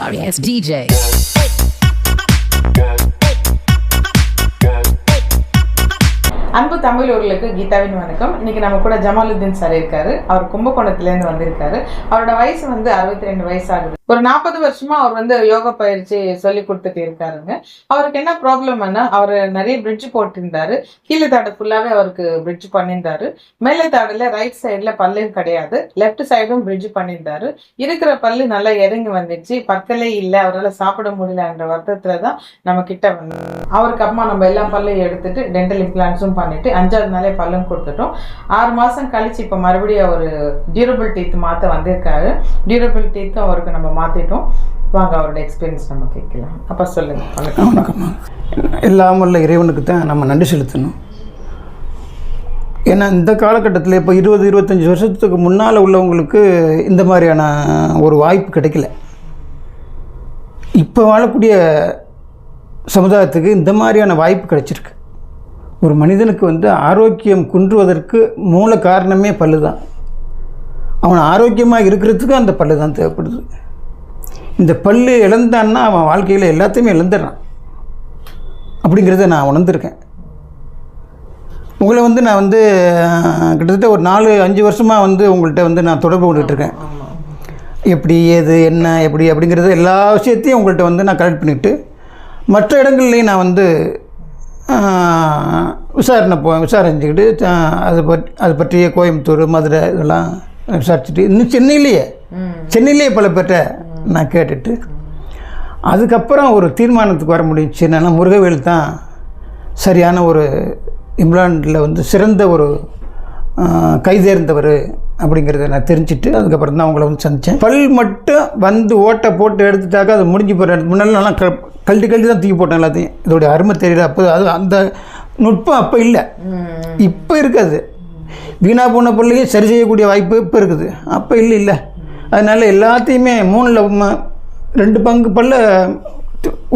Sorry, it's DJ. அன்பு தமிழ் ஊர்களுக்கு கீதாவின் வணக்கம். இன்னைக்கு நம்ம கூட ஜமாலுத்தீன் சார் இருக்காரு. அவர் கும்பகோணத்துலேருந்து வந்திருக்காரு. அவரோட வயசு வந்து அறுபத்தி ரெண்டு வயசு ஆகுது ஒரு நாற்பது வருஷமா அவர் வந்து யோகா பயிற்சி சொல்லி கொடுத்துட்டு இருக்காருங்க. அவருக்கு என்ன ப்ராப்ளம்னா அவர் நிறைய பிரிட்ஜ் போட்டிருந்தாரு. கீழே தாடு ஃபுல்லாவே அவருக்கு பிரிட்ஜ் பண்ணியிருந்தாரு மேலே தாடல ரைட் சைடுல பல்லும் கிடையாது. லெஃப்ட் சைடும் பிரிட்ஜ் பண்ணியிருந்தாரு இருக்கிற பல்லு நல்லா இறங்கி வந்துச்சு பக்கலே இல்லை அவரால் சாப்பிட முடியலன்ற வருத்தத்துல தான் நம்ம கிட்ட வந்து அவருக்கு அம்மா நம்ம எல்லா பல்லையும் எடுத்துட்டு டென்டல் இம்ப்ளான்ஸும் பண்ணிட்டு அஞ்சாவது நாளே பல்லும் கொடுத்துட்டோம். ஆறு மாதம் கழிச்சு இப்போ மறுபடியும் அவர் டியூரபிள் டீத் மாற்ற வந்திருக்காரு. டியூரபிள் டீத்தும் அவருக்கு நம்ம மாற்றிட்டோம் வாங்க அவரோட எக்ஸ்பீரியன்ஸ் நம்ம கேட்கலாம். அப்போ சொல்லுங்கள் வணக்கம். வணக்கம்மா. எல்லாம் உள்ள இறைவனுக்கு தான் நம்ம நன்றி செலுத்தணும். ஏன்னா இந்த காலகட்டத்தில் இப்போ இருபது இருபத்தஞ்சி வருஷத்துக்கு முன்னால் உள்ளவங்களுக்கு இந்த மாதிரியான ஒரு வாய்ப்பு கிடைக்கல. இப்போ வாழக்கூடிய சமுதாயத்துக்கு இந்த மாதிரியான வாய்ப்பு கிடைச்சிருக்கு. ஒரு மனிதனுக்கு வந்து ஆரோக்கியம் குன்றுவதற்கு மூல காரணமே பல்லு தான் அவன் ஆரோக்கியமாக இருக்கிறதுக்கும் அந்த பல்லு தான் தேவைப்படுது. இந்த பல்லு இழந்தான்னா அவன் வாழ்க்கையில் எல்லாத்தையுமே இழந்துடுறான். அப்படிங்கிறத நான் உணர்ந்திருக்கேன். உங்களை வந்து நான் வந்து கிட்டத்தட்ட ஒரு நாலு அஞ்சு வருஷமாக வந்து உங்கள்கிட்ட வந்து நான் தொடர்பு கொண்டுட்டு இருக்கேன் எப்படி ஏது என்ன எப்படி அப்படிங்கிறது எல்லா விஷயத்தையும் உங்கள்கிட்ட வந்து நான் கலெக்ட் பண்ணிவிட்டு மற்ற இடங்கள்லையும் நான் வந்து விசாரணை போ விசாரிச்சுக்கிட்டு அது பற்றி அது பற்றிய கோயம்புத்தூர் மதுரை இதெல்லாம் விசாரிச்சுட்டு இன்னும் சென்னையிலேயே சென்னையிலேயே பல பேர்கிட்ட நான் கேட்டுட்டு. அதுக்கப்புறம் ஒரு தீர்மானத்துக்கு வர முடிஞ்சுச்சு. என்னென்னா முருகவேல் தான் சரியான ஒரு இங்கிலாண்டில் வந்து சிறந்த ஒரு கைதேர்ந்தவர். அப்படிங்கிறத நான் தெரிஞ்சுட்டு அதுக்கப்புறம் தான் அவங்கள வந்து சந்தித்தேன் பல் மட்டும் வந்து ஓட்டை போட்டு எடுத்துட்டாக்கா அது முடிஞ்சு போகிற முன்னாடி நல்லா க கழட்டி கழட்டி தான் தூக்கி போட்டேன் எல்லாத்தையும். இதோடைய அருமை தெரியல அப்போ அது அந்த நுட்பம் அப்போ இல்லை. இப்போ இருக்காது. வீணா போன பொருளையும் சரி செய்யக்கூடிய வாய்ப்பு இப்போ இருக்குது. அப்போ இல்லை இல்லை. அதனால் எல்லாத்தையுமே மூணில் ரெண்டு பங்கு பல்ல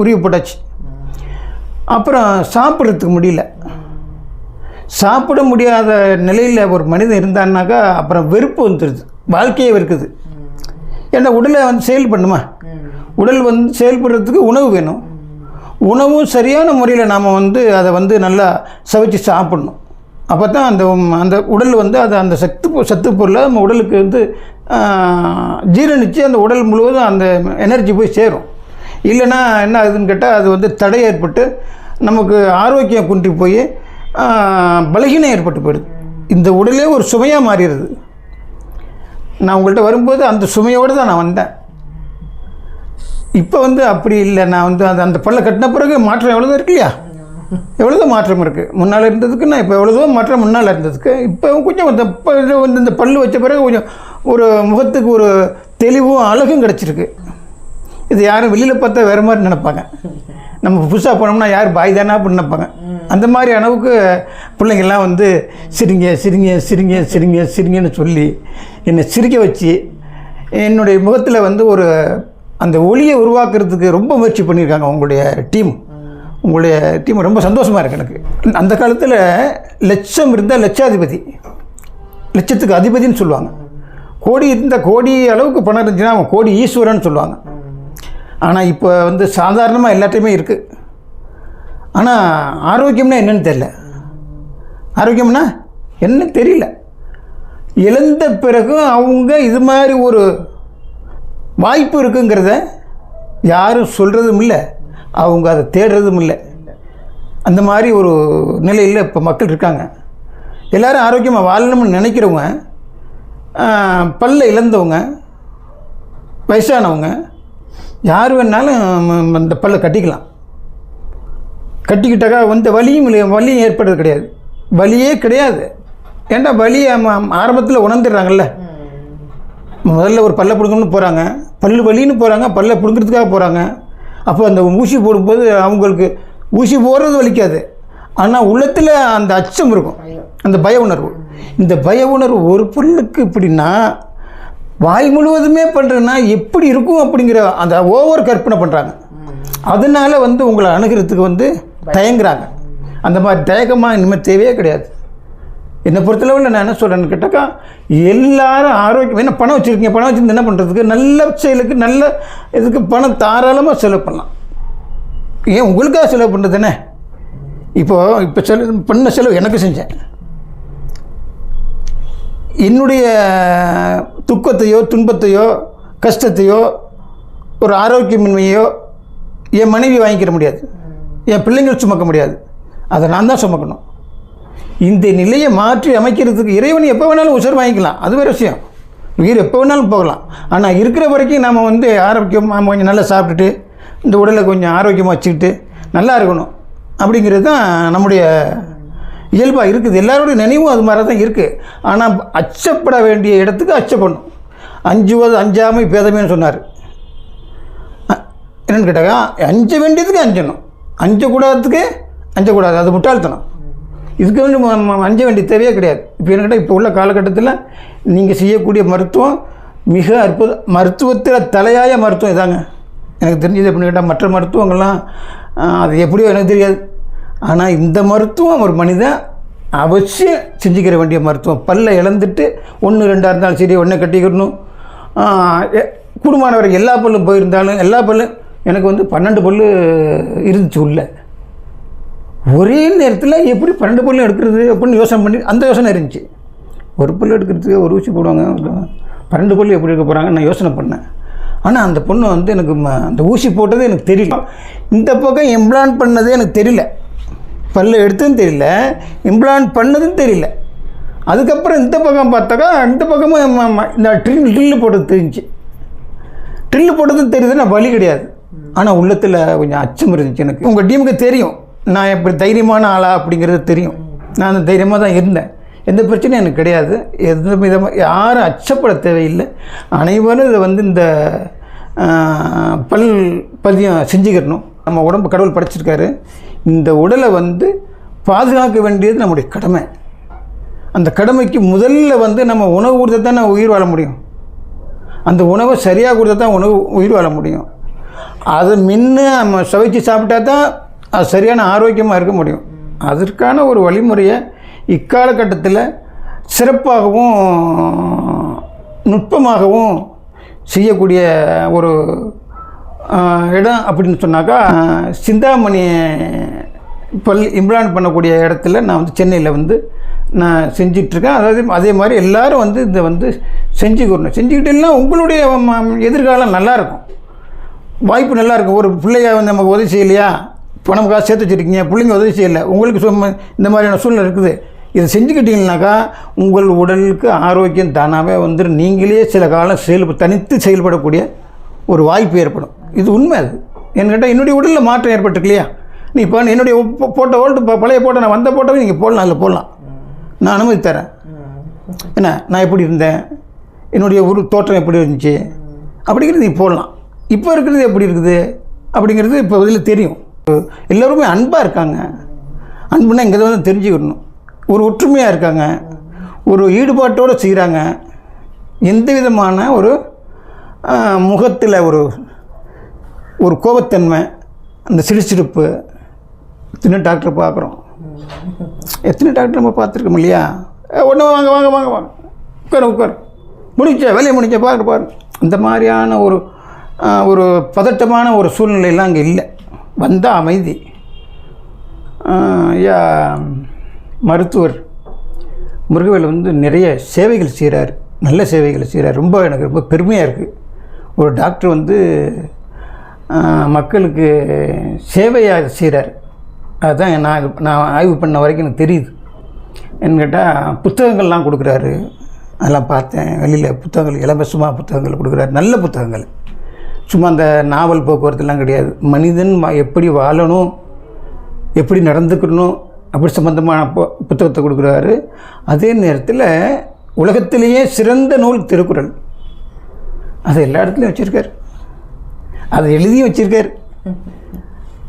உருவி போட்டாச்சு. அப்புறம் சாப்பிட்றதுக்கு முடியல. சாப்பிட முடியாத நிலையில் ஒரு மனிதன் இருந்தான்னாக்கா அப்புறம் வெறுப்பு வந்துடுது வாழ்க்கையே வெறுக்குது. ஏன்னா உடலை வந்து செயல் பண்ணுமா? உடல் வந்து செயல்படுறதுக்கு உணவு வேணும். உணவும் சரியான முறையில் நாம் வந்து அதை வந்து நல்லா சவைச்சு சாப்பிடணும். அப்போ தான் அந்த அந்த உடல் வந்து அதை அந்த சத்து சத்து பொருளை நம்ம உடலுக்கு வந்து ஜீரணித்து அந்த உடல் முழுவதும் அந்த எனர்ஜி போய் சேரும். இல்லைன்னா என்ன ஆகுதுன்னு கேட்டால் அது வந்து தடை ஏற்பட்டு நமக்கு ஆரோக்கியம் குன்றி போய் பலகீனம் ஏற்பட்டு போயிடுது. இந்த உடலே ஒரு சுமையாக மாறிடுது. நான் உங்கள்கிட்ட வரும்போது அந்த சுமையோடு தான் நான் வந்தேன். இப்போ வந்து அப்படி இல்லை. நான் வந்து அந்த அந்த பல்ல கட்டின பிறகு மாற்றம் எவ்வளோதான் இருக்கு இல்லையா? மாற்றம் இருக்குது முன்னால் இருந்ததுக்கு நான் இப்போ எவ்வளோதோ மாற்றம் முன்னால் இருந்ததுக்கு. இப்போ கொஞ்சம் இந்த இப்போ வந்து இந்த பல்லு வச்ச பிறகு கொஞ்சம் ஒரு முகத்துக்கு ஒரு தெளிவும் அழகும் கிடச்சிருக்கு. இது யாரும் வெளியில் பார்த்தா வேறு மாதிரி நினைப்பாங்க. நம்ம புதுசாக போனோம்னா யார் பாய் தானே அப்படின்னு நினைப்பாங்க. அந்த மாதிரி அளவுக்கு பிள்ளைங்கள்லாம் வந்து சிரிங்க சிரிங்க சிரிங்க சிரிங்க சிரிங்கன்னு சொல்லி என்னை சிரிக்க வச்சு என்னுடைய முகத்தில் வந்து ஒரு அந்த ஒளியை உருவாக்குறதுக்கு ரொம்ப முயற்சி பண்ணியிருக்காங்க உங்களுடைய டீம். உங்களுடைய டீம் ரொம்ப சந்தோஷமாக இருக்கு எனக்கு. அந்த காலத்தில் லட்சம் இருந்தால் லட்சாதிபதி. லட்சத்துக்கு அதிபதின்னு சொல்லுவாங்க. கோடி இருந்தால் கோடி அளவுக்கு பணம் இருந்துச்சுன்னா அவங்க கோடி ஈஸ்வரன் சொல்லுவாங்க. ஆனால் இப்போ வந்து சாதாரணமாக எல்லாத்தையுமே இருக்குது ஆனால் ஆரோக்கியம்னா என்னன்னு தெரியல. ஆரோக்கியம்னா என்ன தெரியல. இழந்த பிறகு அவங்க இது மாதிரி ஒரு வாய்ப்பு இருக்குங்கிறத யாரும் சொல்கிறதும் இல்லை. அவங்க அதை தேடுறதும் இல்லை. அந்த மாதிரி ஒரு நிலையில் இப்போ மக்கள் இருக்காங்க. எல்லோரும் ஆரோக்கியமாக வாழணும்னு நினைக்கிறவங்க பல்ல இழந்தவங்க வயசானவங்க யார் வேணாலும் அந்த பல்லை கட்டிக்கலாம். கட்டிக்கிட்டாக்கா வந்து வலியும் இல்லை வலியும் ஏற்படுறது கிடையாது. வலியே கிடையாது. ஏன்டா வலி ஆரம்பத்தில் உணர்ந்துடுறாங்கல்ல? முதல்ல ஒரு பல்ல பிடுங்கணும்னு போகிறாங்க பல்லு வலின்னு போகிறாங்க பல்ல பிடுங்கிறதுக்காக போகிறாங்க அப்போ அந்த ஊசி போடும்போது அவங்களுக்கு ஊசி போடுறது வலிக்காது. ஆனால் உள்ளத்தில் அந்த அச்சம் இருக்கும். அந்த பய உணர்வு. இந்த பய உணர்வு ஒரு பொருளுக்கு இப்படின்னா வாய் முழுவதுமே பண்ணுறதுன்னா எப்படி இருக்கும் அப்படிங்கிற அந்த ஓவர் கற்பனை பண்ணுறாங்க அதனால வந்து உங்களை அணுகிறதுக்கு வந்து தயங்குறாங்க. அந்த மாதிரி தயக்கமாக இனிமேல் தேவையே கிடையாது. என்னை பொறுத்தளவில் நான் என்ன சொல்கிறேன்னு கேட்டாக்கா எல்லாரும் ஆரோக்கியம் என்ன பணம் வச்சுருக்கீங்க பணம் வச்சுருந்து என்ன பண்ணுறதுக்கு நல்ல செயலுக்கு நல்ல இதுக்கு பணம் தாராளமாக செலவு பண்ணலாம். ஏன் உங்களுக்காக செலவு பண்ணுறது தானே இப்போது இப்போ செலவு பண்ண செலவு எனக்கு செஞ்சேன். என்னுடைய துக்கத்தையோ துன்பத்தையோ கஷ்டத்தையோ ஒரு ஆரோக்கியமின்மையோ என் மனைவி வாங்கிக்கிற முடியாது. என் பிள்ளைங்கள் சுமக்க முடியாது. அதை நான் தான் சுமக்கணும். இந்த நிலையை மாற்றி அமைக்கிறதுக்கு இறைவன் எப்போ வேணாலும் உசர் வாங்கிக்கலாம். அது வேறு விஷயம். உயிர் எப்போ வேணாலும் போகலாம். ஆனால் இருக்கிற வரைக்கும் நாம் வந்து ஆரோக்கியமாக கொஞ்சம் நல்லா சாப்பிட்டுட்டு இந்த உடலை கொஞ்சம் ஆரோக்கியமாக வச்சுக்கிட்டு நல்லா இருக்கணும். அப்படிங்கிறது தான் நம்முடைய இயல்பாக இருக்குது. எல்லாருடைய நினைவும் அது மாதிரி தான் இருக்குது ஆனால் அச்சப்பட வேண்டிய இடத்துக்கு அச்சப்படணும். அஞ்சுவது அஞ்சாமை பேதமைன்னு சொன்னார். என்னென்னு கேட்டாக்கா அஞ்ச வேண்டியதுக்கு அஞ்சணும். அஞ்சக்கூடாததுக்கு அஞ்சக்கூடாது அது முட்டாள்தனம். இதுக்கு வந்து ம- ம- அஞ்ச வேண்டிய தேவையே கிடையாது. இப்போ என்ன கேட்டால் இப்போ உள்ள காலகட்டத்தில் நீங்கள் செய்யக்கூடிய மருத்துவம் மிக அற்புத மருத்துவத்தில் தலையாய மருத்துவம் இதாங்க. எனக்கு தெரிஞ்சது எப்படின்னு கேட்டால் மற்ற மருத்துவங்கள்லாம் அது எப்படியோ எனக்கு தெரியாது. ஆனால் இந்த மருத்துவம் ஒரு மனிதன் அவசியம் செஞ்சுக்கிற வேண்டிய மருத்துவம். பல்லை இழந்துட்டு ஒன்று ரெண்டாக இருந்தாலும் சரி ஒன்றை கட்டிக்கிடணும் குடும்பமானவர் எ- எல்லா பல்லும் போயிருந்தாலும் எல்லா பல்லும் எனக்கு வந்து பன்னெண்டு பல்லு இருந்துச்சு உள்ள. ஒரே நேரத்தில் எப்படி பன்னெண்டு பல்லு எடுக்கிறது அப்படின்னு யோசனை பண்ணி அந்த யோசனை இருந்துச்சு. ஒரு பல்லு எடுக்கிறதுக்கு ஒரு ஊசி போடுவாங்க பன்னெண்டு பல்லு எப்படி எடுக்க போகிறாங்க நான் யோசனை பண்ணேன். ஆனால் அந்த பொண்ணு வந்து எனக்கு ம- அந்த ஊசி போட்டது எனக்கு தெரியல. இந்த பக்கம் எம்ப்ளான் பண்ணதே எனக்கு தெரியல. பல்ல எடுத்ததும் தெரியல இம்ப்ளான் பண்ணதும் தெரியல. அதுக்கப்புறம் இந்த பக்கம் பார்த்தாக்கா இந்த பக்கமும் இந்த ட்ரில் ட்ரில்லு போட்டது தெரிஞ்சு ட்ரில்லு போட்டதும் தெரியுதுன்னா வலி கிடையாது. ஆனால் உள்ளத்தில் கொஞ்சம் அச்சம் இருந்துச்சு எனக்கு. உங்கள் டீமுக்கு தெரியும். நான் எப்படி தைரியமான ஆளா அப்படிங்கிறது தெரியும். நான் அந்த தைரியமாக தான் இருந்தேன். எந்த பிரச்சனையும் எனக்கு கிடையாது. எந்த விதமாக யாரும் அச்சப்பட தேவையில்லை. அனைவரும் இதை வந்து இந்த பல் பதியம் செஞ்சுக்கிறணும். நம்ம உடம்பு கடவுள் படைச்சிருக்காரு. இந்த உடலை வந்து பாதுகாக்க வேண்டியது நம்முடைய கடமை. அந்த கடமைக்கு முதல்ல வந்து நம்ம உணவு கொடுத்தா தான் நம்ம உயிர் வாழ முடியும். அந்த உணவை சரியாக கொடுத்தா தான் உணவு உயிர் வாழ முடியும். அதை முன்ன நம்ம சுவைச்சு சாப்பிட்டா தான் அது சரியான ஆரோக்கியமாக இருக்க முடியும். அதற்கான ஒரு வழிமுறையை இக்காலகட்டத்தில் சிறப்பாகவும் நுட்பமாகவும் செய்யக்கூடிய ஒரு இடம் அப்படின்னு சொன்னாக்கா சிந்தாமணி பள்ளி இம்ப்ளான் பண்ணக்கூடிய இடத்துல நான் வந்து சென்னையில் வந்து நான் செஞ்சிட்ருக்கேன். அதாவது அதே மாதிரி எல்லோரும் வந்து இதை வந்து செஞ்சுக்கணும். செஞ்சுக்கிட்டேன்னா உங்களுடைய எதிர்காலம் நல்லாயிருக்கும் வாய்ப்பு நல்லாயிருக்கும் ஒரு பிள்ளைய வந்து நமக்கு உதவி செய்யலையா? பணம் காசு சேர்த்து வச்சுருக்கீங்க. பிள்ளைங்க உதவி செய்யலை. உங்களுக்கு சும்மா இந்த மாதிரியான சூழ்நிலை இருக்குது. இதை செஞ்சுக்கிட்டீங்கன்னாக்கா உங்கள் உடலுக்கு ஆரோக்கியம் தானாகவே வந்துடும் நீங்களே சில காலம் செயல் தனித்து செயல்படக்கூடிய ஒரு வாய்ப்பு ஏற்படும். இது உண்மை அது. என்கிட்ட என்னுடைய உடலில் மாற்றம் ஏற்பட்டுருக்கு இல்லையா? நீ இப்போ என்னுடைய போட்டோ போட்ட ஓல்டு பழைய போட்டோ நான் வந்த போட்டோவை நீங்கள் போடலாம் அதில் போடலாம். நான் அனுமதி தரேன். என்ன? நான் எப்படி இருந்தேன்? என்னுடைய ஒரு தோற்றம் எப்படி இருந்துச்சு? அப்படிங்கிறது நீ போடலாம். இப்போ இருக்கிறது எப்படி இருக்குது? அப்படிங்கிறது இப்போ இதில் தெரியும். எல்லோருமே அன்பாக இருக்காங்க. அன்புனா இங்கே வந்து தெரிஞ்சுக்கணும். ஒரு ஒற்றுமையாக இருக்காங்க. ஒரு ஈடுபாட்டோடு செய்கிறாங்க எந்த விதமான ஒரு முகத்தில் ஒரு ஒரு கோபத்தன்மை அந்த சிரிச்சிருப்பு எத்தனை டாக்டர் பார்க்குறோம். எத்தனை டாக்டர் நம்ம பார்த்துருக்கோம் இல்லையா? ஒன்று வாங்க வாங்க வாங்க வாங்க. உட்காரு உட்காரு. முடிச்ச வேலையை முடிச்ச பார்க்க பாரு இந்த மாதிரியான ஒரு ஒரு பதட்டமான ஒரு சூழ்நிலையெல்லாம் அங்கே இல்லை. வந்தால் அமைதி. ஐயா மருத்துவர் முருகவேல் வந்து நிறைய சேவைகள் செய்கிறார் நல்ல சேவைகள் செய்கிறார் ரொம்ப எனக்கு ரொம்ப பெருமையாக இருக்குது ஒரு டாக்டர் வந்து மக்களுக்கு சேவையாக செய்கிறார் அதுதான் நான் நான் ஆய்வு பண்ண வரைக்கும் எனக்கு தெரியுது. என்ன கேட்டால் புத்தகங்கள்லாம் கொடுக்குறாரு. அதெல்லாம் பார்த்தேன். வெளியில் புத்தகங்கள் இலவசமாக புத்தகங்கள் கொடுக்குறாரு. நல்ல புத்தகங்கள். சும்மா அந்த நாவல் போக்குவரத்துலாம் கிடையாது. மனிதன் எப்படி வாழணும் எப்படி நடந்துக்கணும் அப்படி சம்மந்தமான பு- புத்தகத்தை கொடுக்குறாரு. அதே நேரத்தில் உலகத்திலேயே சிறந்த நூல் திருக்குறள். அது எல்லா இடத்துலையும் வச்சுருக்காரு. அதை எழுதியும் வச்சுருக்காரு.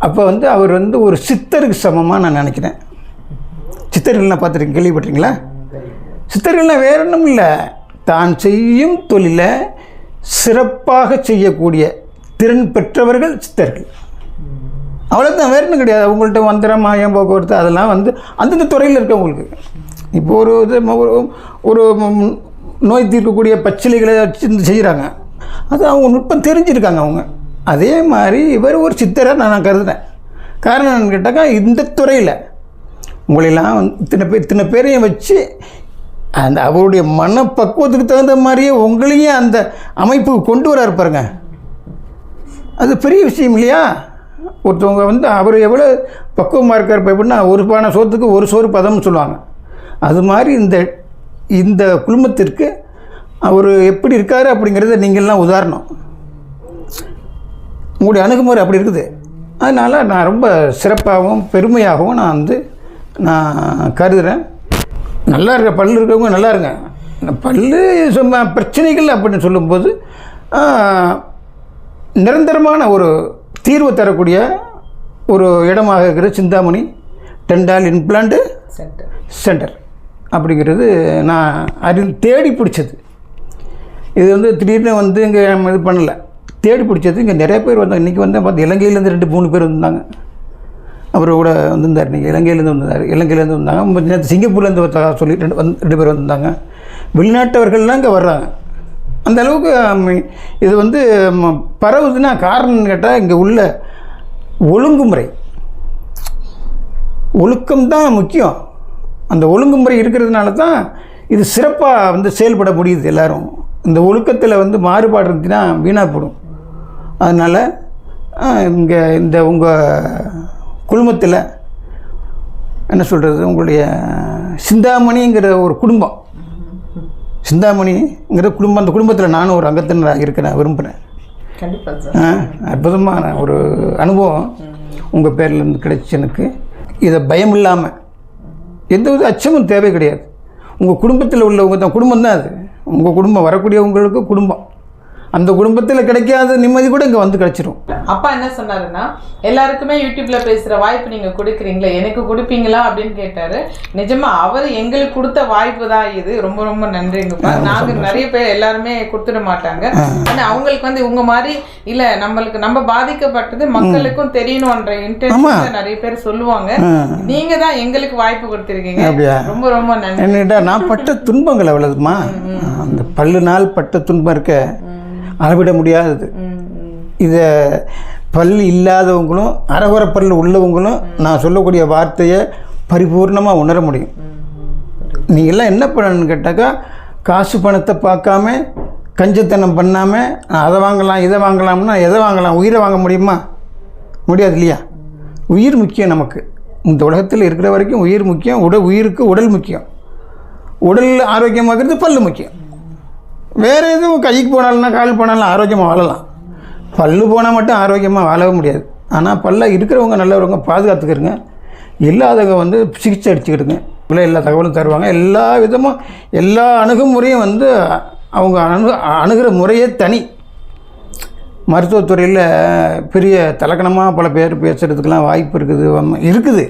அப்போ வந்து அவர் வந்து ஒரு சித்தருக்கு சமமாக நான் நினைக்கிறேன். சித்தர்கள்லாம் பார்த்துருக்கீங்க கேள்விப்பட்டிருக்கீங்களா? சித்தர்கள்லாம் வேற ஒன்றும் இல்லை. தான் செய்யும் தொழிலை சிறப்பாக செய்யக்கூடிய திறன் பெற்றவர்கள் சித்தர்கள். அவ்வளோதான் வேற ஒன்றும் கிடையாது. அவங்கள்ட்ட மந்திரம் மாயம் போக்குவரத்து அதெல்லாம் வந்து அந்தந்த துறையில் இருக்கவங்களுக்கு இப்போ ஒரு இது ஒரு ஒரு நோய் தீர்க்கக்கூடிய பச்சிலைகளை வச்சு செய்கிறாங்க அது அவங்க நுட்பம் தெரிஞ்சிருக்காங்க அவங்க. அதே மாதிரி இவர் ஒரு சித்தராக நான் கருதுனேன் காரணம் என்னன்னு கேட்டாக்கா இந்த துறையில் உங்களெல்லாம் வந்து இத்தனை பேர் இத்தனை பேரையும் வச்சு அந்த அவருடைய மனப்பக்குவத்துக்கு தகுந்த மாதிரியே உங்களையும் அந்த அமைப்புக்கு கொண்டு வர இருப்பாருங்க அது பெரிய விஷயம் இல்லையா? ஒருத்தவங்க வந்து அவர் எவ்வளோ பக்குவமாக இருக்கார் இப்போ எப்படின்னா ஒரு பானை சோத்துக்கு ஒரு சோறு பதம்னு சொல்லுவாங்க. அது மாதிரி இந்த இந்த குழுமத்திற்கு அவர் எப்படி இருக்கார் அப்படிங்கிறத நீங்கள்லாம் உதாரணம். உங்களுடைய அணுகுமுறை அப்படி இருக்குது. அதனால் நான் ரொம்ப சிறப்பாகவும் பெருமையாகவும் நான் வந்து நான் கருதுகிறேன் நல்லா இருக்க பல்லு இருக்கவங்க நல்லா இருங்க. பல்லு சும்மா பிரச்சனைகள் அப்படின்னு சொல்லும்போது நிரந்தரமான ஒரு தீர்வு தரக்கூடிய ஒரு இடமாக இருக்கிற Chintamani dental implant centre centre. அப்படிங்கிறது நான் அறி தேடி பிடிச்சது. இது வந்து திடீர்னு வந்து இங்கே நம்ம இது பண்ணலை. தேடி பிடிச்சது இங்கே நிறைய பேர் வந்தாங்க இன்றைக்கி வந்து பார்த்து இலங்கையிலேருந்து ரெண்டு மூணு பேர் வந்தாங்க. அவர் கூட வந்திருந்தார் இன்றைக்கி இலங்கையிலேருந்து வந்தார் இலங்கையிலேருந்து வந்தாங்க. முந்தின சிங்கப்பூர்லேருந்து சொல்லி ரெண்டு வந்து ரெண்டு பேர் வந்திருந்தாங்க வெளிநாட்டவர்கள்லாம் இங்கே வர்றாங்க. அந்த அளவுக்கு இது வந்து பரவுதுன்னா காரணம்னு கேட்டால் இங்கே உள்ள ஒழுங்குமுறை. ஒழுக்கம் தான் முக்கியம். அந்த ஒழுங்குமுறை இருக்கிறதுனால தான் இது சிறப்பாக வந்து செயல்பட முடியுது எல்லோரும். இந்த ஒழுக்கத்தில் வந்து மாறுபாடு இருந்துச்சுன்னா வீணாக போடும் அதனால் இங்கே இந்த உங்கள் குழுமத்தில் என்ன சொல்கிறது உங்களுடைய சிந்தாமணிங்கிற ஒரு குடும்பம். சிந்தாமணிங்கிற குடும்பம் அந்த குடும்பத்தில் நானும் ஒரு அங்கத்தினராக இருக்க நான் விரும்புகிறேன் அற்புதமான ஒரு அனுபவம் உங்கள் பேர்லேருந்து கிடைச்சி எனக்கு. இதை பயம் இல்லாமல் எந்த வித அச்சமும் தேவை கிடையாது. உங்கள் குடும்பத்தில் உள்ளவங்க தான் குடும்பம் தான் அது. உங்கள் குடும்பம் வரக்கூடியவங்களுக்கு குடும்பம். அந்த குடும்பத்தில் கிடைக்காத நிம்மதி கூட இங்கே வந்து கிடச்சிரும். அப்பா என்ன சொன்னாருன்னா எல்லாருக்குமே யூடியூப்ல பேசுற வாய்ப்பு நீங்க கொடுக்குறீங்களே எனக்கு கொடுப்பீங்களா? அப்படின்னு கேட்டாரு. நிஜமா அவர் எங்களுக்கு கொடுத்த வாய்ப்பு தான் இது. ரொம்ப ரொம்ப நன்றிங்கப்பா நாங்க நிறைய பேர் எல்லாருமே கொடுத்துட மாட்டாங்க. ஆனா அவங்களுக்கு வந்து உங்க மாதிரி இல்ல நம்மளுக்கு நம்ம பாதிக்கப்பட்டது மக்களுக்கும் தெரியணும்ன்ற இன்டென்ஷன் நிறைய பேர் சொல்லுவாங்க. நீங்க தான் எங்களுக்கு வாய்ப்பு கொடுத்துருக்கீங்க? ரொம்ப ரொம்ப நன்றி. என்னடா நான் பட்ட துன்பங்கள் அவ்வளவுமா? அந்த பல்லு நாள் பட்ட துன்பம் இருக்க. அளவிட முடியாதது. இதை பல் இல்லாதவங்களும் அறகுற பல் உள்ளவங்களும் நான் சொல்லக்கூடிய வார்த்தையை பரிபூர்ணமாக உணர முடியும். நீங்க எல்லாம் என்ன பண்ணணும்னு கேட்டாக்கா காசு பணத்தை பார்க்காம கஞ்சத்தனம் பண்ணாமல் அதை வாங்கலாம் இதை வாங்கலாம்னா எதை வாங்கலாம் உயிரை வாங்க முடியுமா? முடியாது இல்லையா? உயிர் முக்கியம் நமக்கு. இந்த உலகத்தில் இருக்கிற வரைக்கும் உயிர் முக்கியம் உடல் உயிருக்கு உடல் முக்கியம். உடல் ஆரோக்கியமாகிறது பல்லு முக்கியம். வேறு எதுவும் கைக்கு போனாலும்னா கால் போனாலும் ஆரோக்கியமாக வாழலாம். பல்லு போனால் மட்டும் ஆரோக்கியமாக வாழவே முடியாது. ஆனால் பல்ல இருக்கிறவங்க நல்லவங்க பாதுகாத்துக்கிறங்க இல்லாதவங்க வந்து சிகிச்சை அடிச்சுக்கிடுங்க. இல்லை எல்லா தகவலும் தருவாங்க. எல்லா விதமும் எல்லா அணுகுமுறையும் வந்து அவங்க அணு அணுகிற முறையே தனி. மருத்துவத்துறையில் பெரிய தலக்கணமாக பல பேர் பேசுகிறதுக்கெலாம் வாய்ப்பு இருக்குது இருக்குது.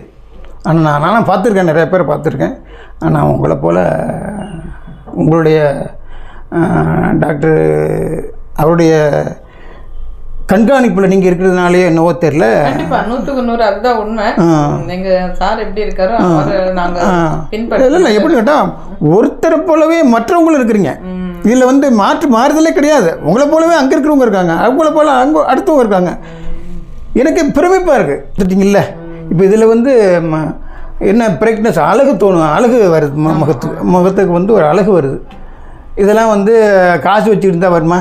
ஆனால் நான் நானும் பார்த்துருக்கேன் நிறைய பேர் பார்த்துருக்கேன். ஆனால் உங்களை போல் உங்களுடைய டாக்டர் அவருடைய கண்காணிப்பில் நீங்கள் இருக்கிறதுனாலே என்னவோ தெரில கண்டிப்பா நூத்துக்கு நூறு அதுதான் உண்மை. எங்க சார் எப்படி இருக்காரோ அவரை நாங்க பின்பற்ற இல்லை இல்லை எப்படி கேட்டால் ஒருத்தரை போலவே மற்றவங்களும் இருக்கிறீங்க. இதில் வந்து மாற்று மாறுதலே கிடையாது. உங்களை போலவே அங்கே இருக்கிறவங்க இருக்காங்க. அவங்கள போல அங்கே அடுத்தவங்க இருக்காங்க. எனக்கு பிரமிப்பாக இருக்குது திட்டிங்கல்ல இப்போ இதில் வந்து ம- என்ன பிரெக்னஸ் அழகு தோணும் அழகு வருது முகத்துக்கு முகத்துக்கு வந்து ஒரு அழகு வருது. இதெல்லாம் வந்து காசு வச்சுக்கிட்டு தான் வருமா.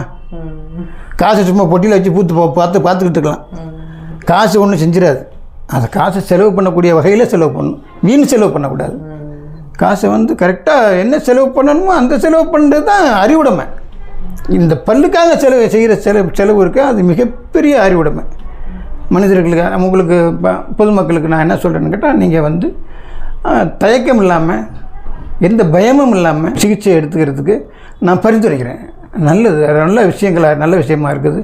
காசை சும்மா பொட்டியில் வச்சு பூத்து பார்த்து பார்த்துக்கிட்டு இருக்கலாம். காசு ஒன்றும் செஞ்சிடாது. அந்த காசை செலவு பண்ணக்கூடிய வகையில் செலவு பண்ணணும். வீண் செலவு பண்ணக்கூடாது. காசை வந்து கரெக்டாக என்ன செலவு பண்ணணுமோ அந்த செலவு பண்ணுறது தான் அறிவுடைமை. இந்த பல்லுக்காக செலவு செய்கிற செலவு செலவு இருக்கு? அது மிகப்பெரிய அறிவுடைமை. மனிதர்களுக்கு உங்களுக்கு பொதுமக்களுக்கு நான் என்ன சொல்கிறேன்னு கேட்டால் நீங்கள் வந்து தயக்கம் இல்லாமல் எந்த பயமும் இல்லாமல் சிகிச்சை எடுத்துக்கிறதுக்கு நான் பரிந்துரைக்கிறேன். நல்லது நல்ல விஷயங்களாக நல்ல விஷயமா இருக்குது.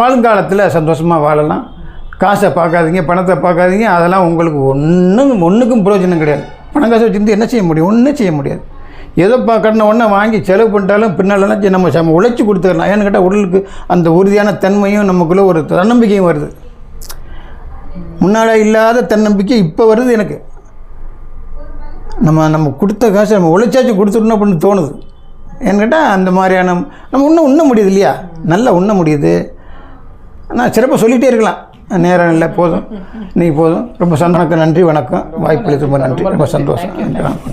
வாழ்ங்காலத்தில் சந்தோஷமாக வாழலாம். காசை பார்க்காதீங்க பணத்தை பார்க்காதீங்க அதெல்லாம் உங்களுக்கு ஒன்றும் ஒன்றுக்கும் பிரயோஜனம் கிடையாது. பணம் காசை வச்சுருந்து என்ன செய்ய முடியும்? ஒன்றும் செய்ய முடியாது. எதை பார்க்கணும் ஒன்றை வாங்கி செலவு பண்ணிட்டாலும் பின்னாலெல்லாம் நம்ம நம்ம உழைச்சி கொடுத்துக்கலாம் ஏன்னு கேட்டால் உடலுக்கு அந்த உறுதியான தன்மையும் நமக்குள்ளே ஒரு தன்னம்பிக்கையும் வருது. முன்னாடி இல்லாத தன்னம்பிக்கை இப்போ வருது எனக்கு. நம்ம நம்ம கொடுத்த காசை நம்ம உழைச்சாச்சும் கொடுத்துடணும் அப்படின்னு தோணுது. ஏன்னு கேட்டால் அந்த மாதிரியான நம்ம இன்னும் உண்ண முடியுது இல்லையா? நல்லா உண்ண முடியுது. நான் சிறப்பாக சொல்லிகிட்டே இருக்கலாம். நேரம் இல்லை போதும். நீ போதும். ரொம்ப சந்தோஷம். நன்றி வணக்கம். வாய்ப்பு ரொம்ப நன்றி. ரொம்ப சந்தோஷம். நன்றி. வணக்கம்